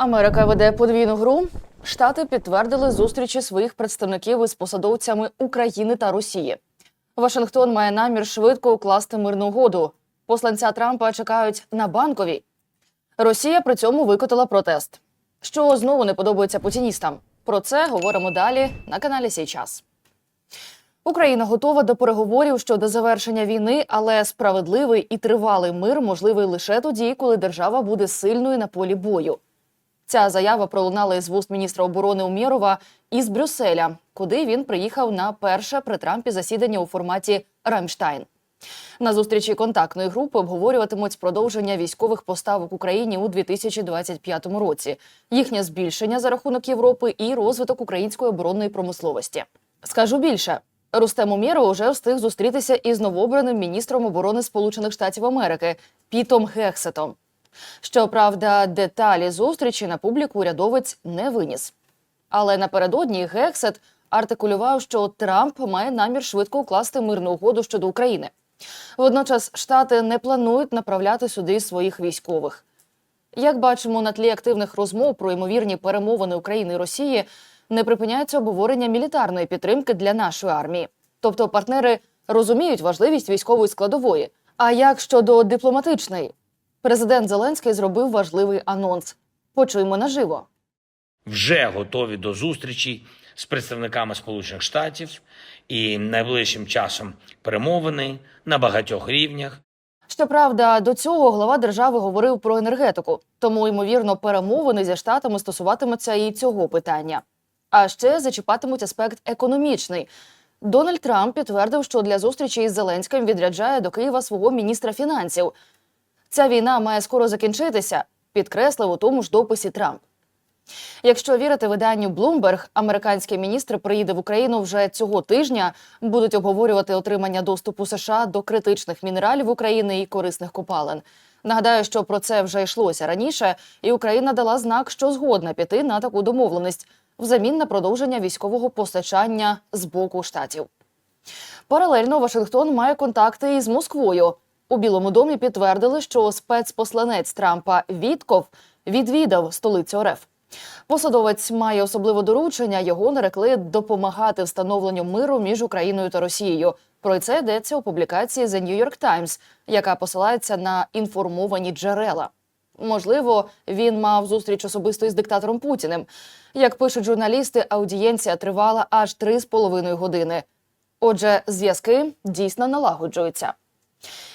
Америка веде подвійну гру. Штати підтвердили зустрічі своїх представників із посадовцями України та Росії. Вашингтон має намір швидко укласти мирну угоду. Посланця Трампа чекають на банковій. Росія при цьому викотила протест, що знову не подобається путіністам. Про це говоримо далі на каналі Сій час. Україна готова до переговорів щодо завершення війни, але справедливий і тривалий мир можливий лише тоді, коли держава буде сильною на полі бою. Ця заява пролунала із вуст міністра оборони Умєрова із Брюсселя, куди він приїхав на перше при Трампі засідання у форматі Рамштайн. На зустрічі контактної групи обговорюватимуть продовження військових поставок Україні у 2025 році, їхнє збільшення за рахунок Європи і розвиток української оборонної промисловості. Скажу більше. Рустем Умєров вже встиг зустрітися із новообраним міністром оборони Сполучених Штатів Америки Пітом Гексетом. Щоправда, деталі зустрічі на публіку урядовець не виніс. Але напередодні Гексет артикулював, що Трамп має намір швидко укласти мирну угоду щодо України. Водночас штати не планують направляти сюди своїх військових. Як бачимо, на тлі активних розмов про ймовірні перемовини України і Росії не припиняється обговорення мілітарної підтримки для нашої армії. Тобто партнери розуміють важливість військової складової. А як щодо дипломатичної? Президент Зеленський зробив важливий анонс. Почуємо наживо. вже готові до зустрічі з представниками Сполучених Штатів і найближчим часом перемовини на багатьох рівнях. Щоправда, до цього глава держави говорив про енергетику, тому ймовірно перемовини зі штатами стосуватимуться і цього питання. А ще зачіпатимуть аспект економічний. Дональд Трамп підтвердив, що для зустрічі із Зеленським відряджає до Києва свого міністра фінансів. Ця війна має скоро закінчитися, підкреслив у тому ж дописі Трамп. Якщо вірити виданню Bloomberg, американський міністр приїде в Україну вже цього тижня. Будуть обговорювати отримання доступу США до критичних мінералів України і корисних копалин. Нагадаю, що про це вже йшлося раніше, і Україна дала знак, що згодна піти на таку домовленість взамін на продовження військового постачання з боку штатів. Паралельно Вашингтон має контакти із Москвою. У Білому домі підтвердили, що спецпосланець Трампа Вітков відвідав столицю РФ. Посадовець має особливе доручення. Його нарекли допомагати встановленню миру між Україною та Росією. Про це йдеться у публікації The New York Times, яка посилається на інформовані джерела. Можливо, він мав зустріч особисто із диктатором Путіним. Як пишуть журналісти, аудієнція тривала аж три з половиною години. Отже, зв'язки дійсно налагоджуються.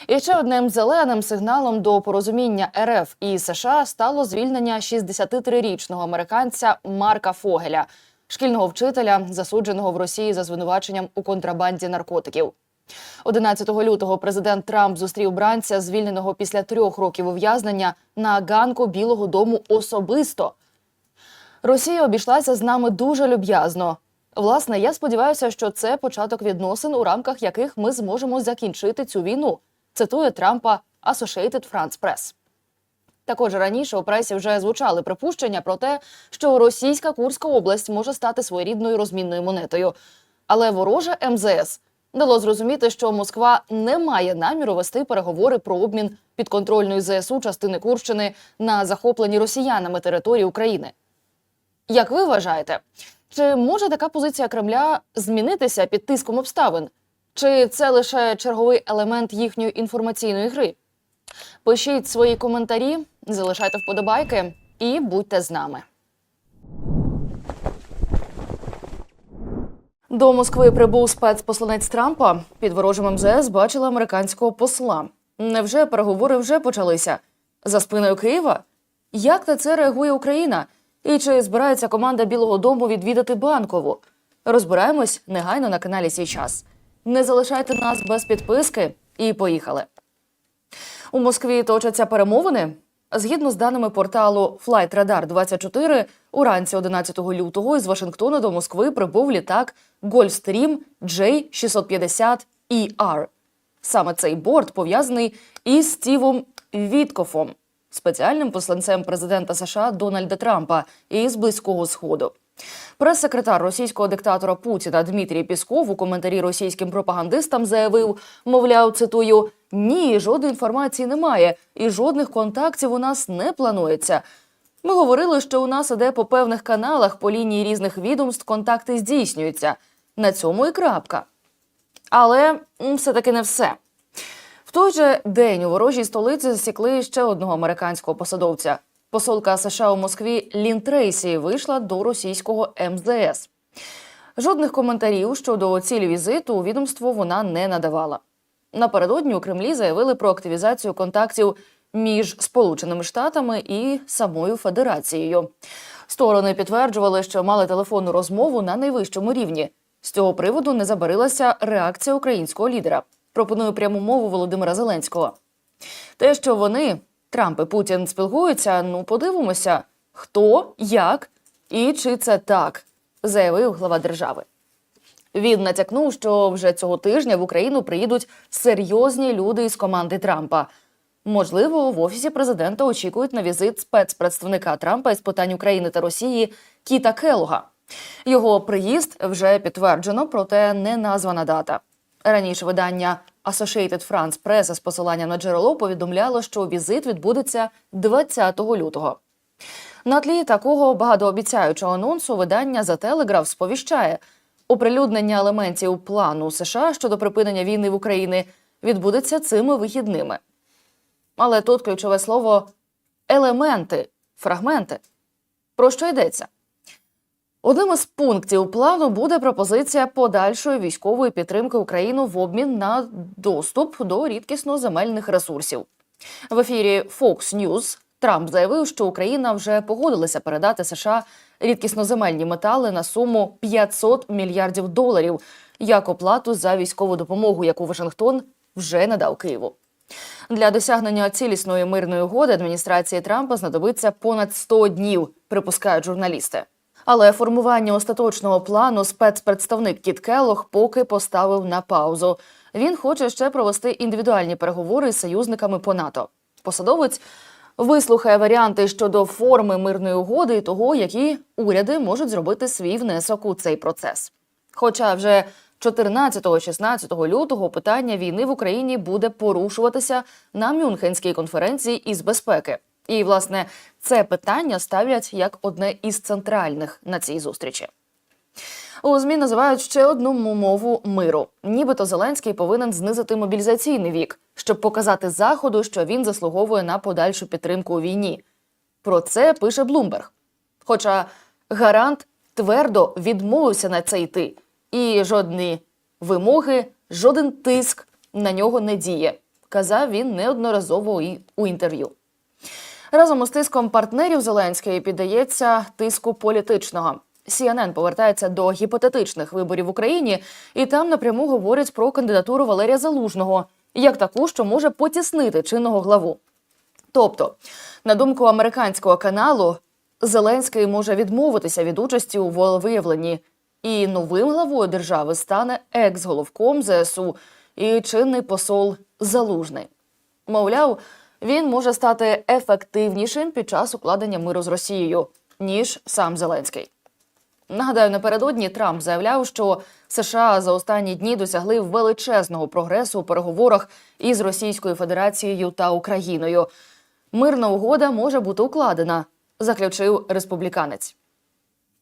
І ще одним зеленим сигналом до порозуміння РФ і США стало звільнення 63-річного американця Марка Фогеля, шкільного вчителя, засудженого в Росії за звинуваченням у контрабанді наркотиків. 11 лютого президент Трамп зустрів бранця, звільненого після трьох років ув'язнення на ганку Білого Дому особисто. Росія обійшлася з нами дуже люб'язно. Власне, я сподіваюся, що це початок відносин, у рамках яких ми зможемо закінчити цю війну. Цитує Трампа Associated France Press. Також раніше у пресі вже звучали припущення про те, що російська Курська область може стати своєрідною розмінною монетою. Але вороже МЗС дало зрозуміти, що Москва не має наміру вести переговори про обмін підконтрольної ЗСУ частини Курщини на захоплені росіянами території України. Як ви вважаєте, чи може така позиція Кремля змінитися під тиском обставин? Чи це лише черговий елемент їхньої інформаційної гри? Пишіть свої коментарі, залишайте вподобайки і будьте з нами. До Москви прибув спецпосланець Трампа. Під ворожим МЗС бачили американського посла. Невже переговори вже почалися? За спиною Києва? Як на це реагує Україна? І чи збирається команда Білого Дому відвідати банкову? Розбираємось негайно на каналі Сій час. Не залишайте нас без підписки і поїхали. У Москві точаться перемовини. Згідно з даними порталу Flightradar 24 уранці 11 лютого із Вашингтона до Москви прибув літак Gulfstream J650ER. Саме цей борт пов'язаний із Стівом Віткофом, спеціальним посланцем президента США Дональда Трампа із близького сходу. Прес-секретар російського диктатора Путіна Дмитрій Пісков у коментарі російським пропагандистам заявив, мовляв, цитую: ні, жодної інформації немає, і жодних контактів у нас не планується. Ми говорили, що у нас іде по певних каналах по лінії різних відомств контакти здійснюються. На цьому і крапка. Але все-таки не все. Той же день у ворожій столиці засікли ще одного американського посадовця. Посолка США у Москві Лін Трейсі вийшла до російського МЗС. Жодних коментарів щодо цілі візиту у відомство вона не надавала. Напередодні у Кремлі заявили про активізацію контактів між Сполученими Штатами і самою Федерацією. Сторони підтверджували, що мали телефонну розмову на найвищому рівні. З цього приводу не забарилася реакція українського лідера. Пропоную пряму мову Володимира Зеленського. Те, що вони, Трамп і Путін, спілкуються, ну подивимося, хто, як і чи це так, заявив глава держави. Він натякнув, що вже цього тижня в Україну приїдуть серйозні люди із команди Трампа. Можливо, в офісі президента очікують на візит спецпредставника Трампа із питань України та Росії Кіта Келога. Його приїзд вже підтверджено, проте не названа дата. Раніше видання Associated France Press з посиланням на джерело повідомляло, що візит відбудеться 20 лютого. На тлі такого багатообіцяючого анонсу видання The Telegraph сповіщає, оприлюднення елементів плану США щодо припинення війни в Україні відбудеться цими вихідними. Але тут ключове слово елементи, фрагменти. Про що йдеться? Одним із пунктів плану буде пропозиція подальшої військової підтримки України в обмін на доступ до рідкісно земельних ресурсів. В ефірі Fox News Трамп заявив, що Україна вже погодилася передати США рідкісноземельні метали на суму 500 мільярдів доларів як оплату за військову допомогу, яку Вашингтон вже надав Києву. Для досягнення цілісної мирної угоди адміністрації Трампа знадобиться понад 100 днів, припускають журналісти. Але формування остаточного плану спецпредставник Кіт Келлог поки поставив на паузу. Він хоче ще провести індивідуальні переговори з союзниками по НАТО. Посадовець вислухає варіанти щодо форми мирної угоди і того, які уряди можуть зробити свій внесок у цей процес. Хоча вже 14-16 лютого питання війни в Україні буде порушуватися на Мюнхенській конференції із безпеки. І, власне, це питання ставлять як одне із центральних на цій зустрічі. У ЗМІ називають ще одну мову миру. Нібито Зеленський повинен знизити мобілізаційний вік, щоб показати заходу, що він заслуговує на подальшу підтримку у війні. Про це пише Блумберг. Хоча гарант твердо відмовився на це йти, і жодні вимоги, жоден тиск на нього не діє, казав він неодноразово і у інтерв'ю. Разом із тиском партнерів Зеленський піддається тиску політичного. CNN повертається до гіпотетичних виборів в Україні, і там напряму говорять про кандидатуру Валерія Залужного як таку, що може потіснити чинного главу. Тобто, на думку американського каналу, Зеленський може відмовитися від участі у волевиявленні, і новим главою держави стане екс-головком ЗСУ і чинний посол Залужний. Мовляв, він може стати ефективнішим під час укладення миру з Росією, ніж сам Зеленський. Нагадаю, напередодні Трамп заявляв, що США за останні дні досягли величезного прогресу у переговорах із Російською Федерацією та Україною. Мирна угода може бути укладена, заключив республіканець.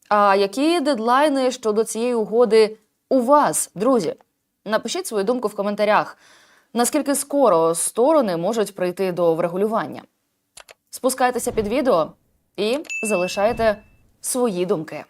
А які дедлайни щодо цієї угоди у вас, друзі? Напишіть свою думку в коментарях. Наскільки скоро сторони можуть прийти до врегулювання? Спускайтеся під відео і залишайте свої думки.